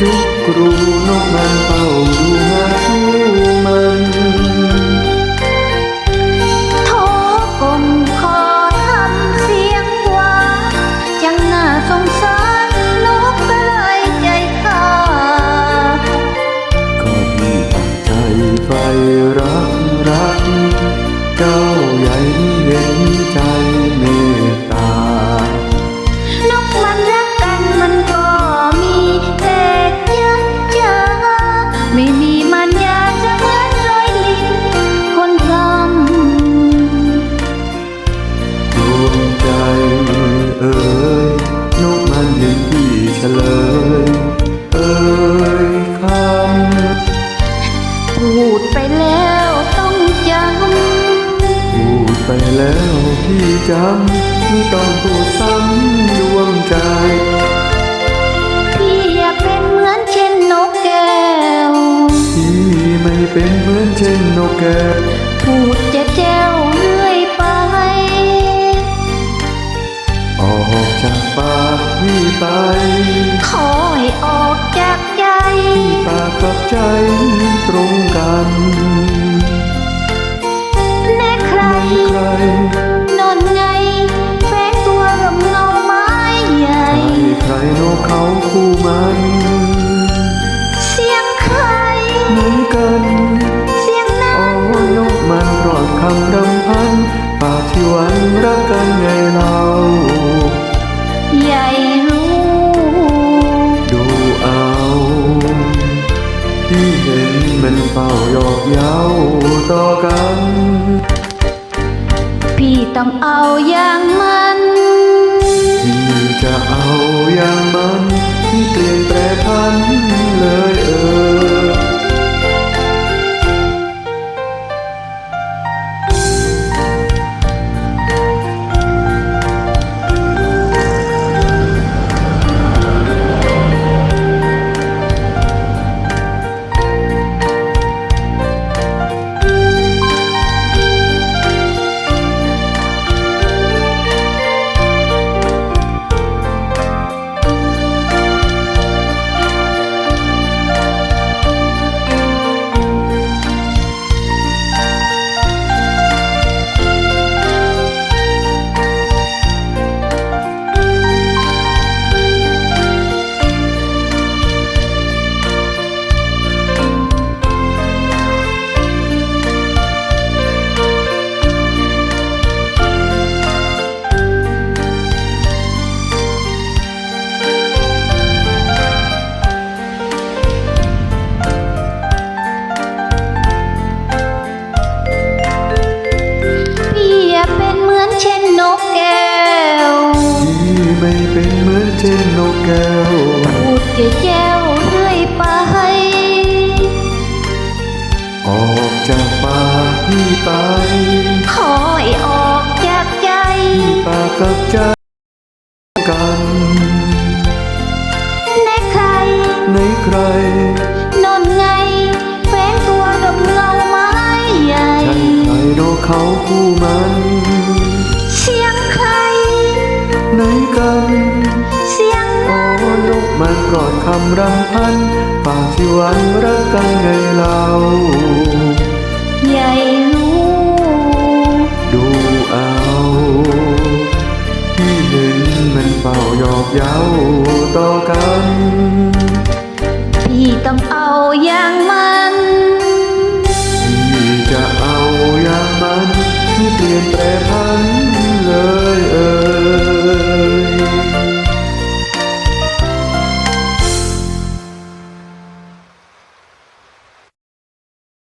จุกรูนกมันเป่าดูหาคู่มัน ไม่ต้องพูดซ้ำดวงใจ พี่อย่าเป็นเหมือนเช่นนกแก้วที่ไม่เป็นเหมือนเช่นนกแก้ว พูดเจ๊แจ้วเรื่อยไป ออกจากปากพี่ไป ขอให้ออกจากใจ ปากกับใจ ห็นมันเฝ้าหยอกเย้าต่อกัน พี่ต้องเอาอย่างมันที่จะเอาอย่างมันที่เปลี่ยนแปรพันเลย เป็นเหมือนเช่นนกแก้วพูดเจ๊แจ้วเรื่อยไป ออกจากปากพี่ไปขอให้ออกจากใจปากกับใจกันแน่ใครในใครนอนไงแฝงตัวดมเงาไม้ใหญ่ใช่ใครนกเขาคู่มัน เสียงโอ้นกมันกอดคำรำพันฝากที่วันรักกันไงเราใหญ่รู้ดูเอาที่เห็นมันเป่าหยอกเย้าต่อกันพี่ต้องเอาอย่างมันพี่จะเอาอย่างมันที่เปลี่ยนแปรพัน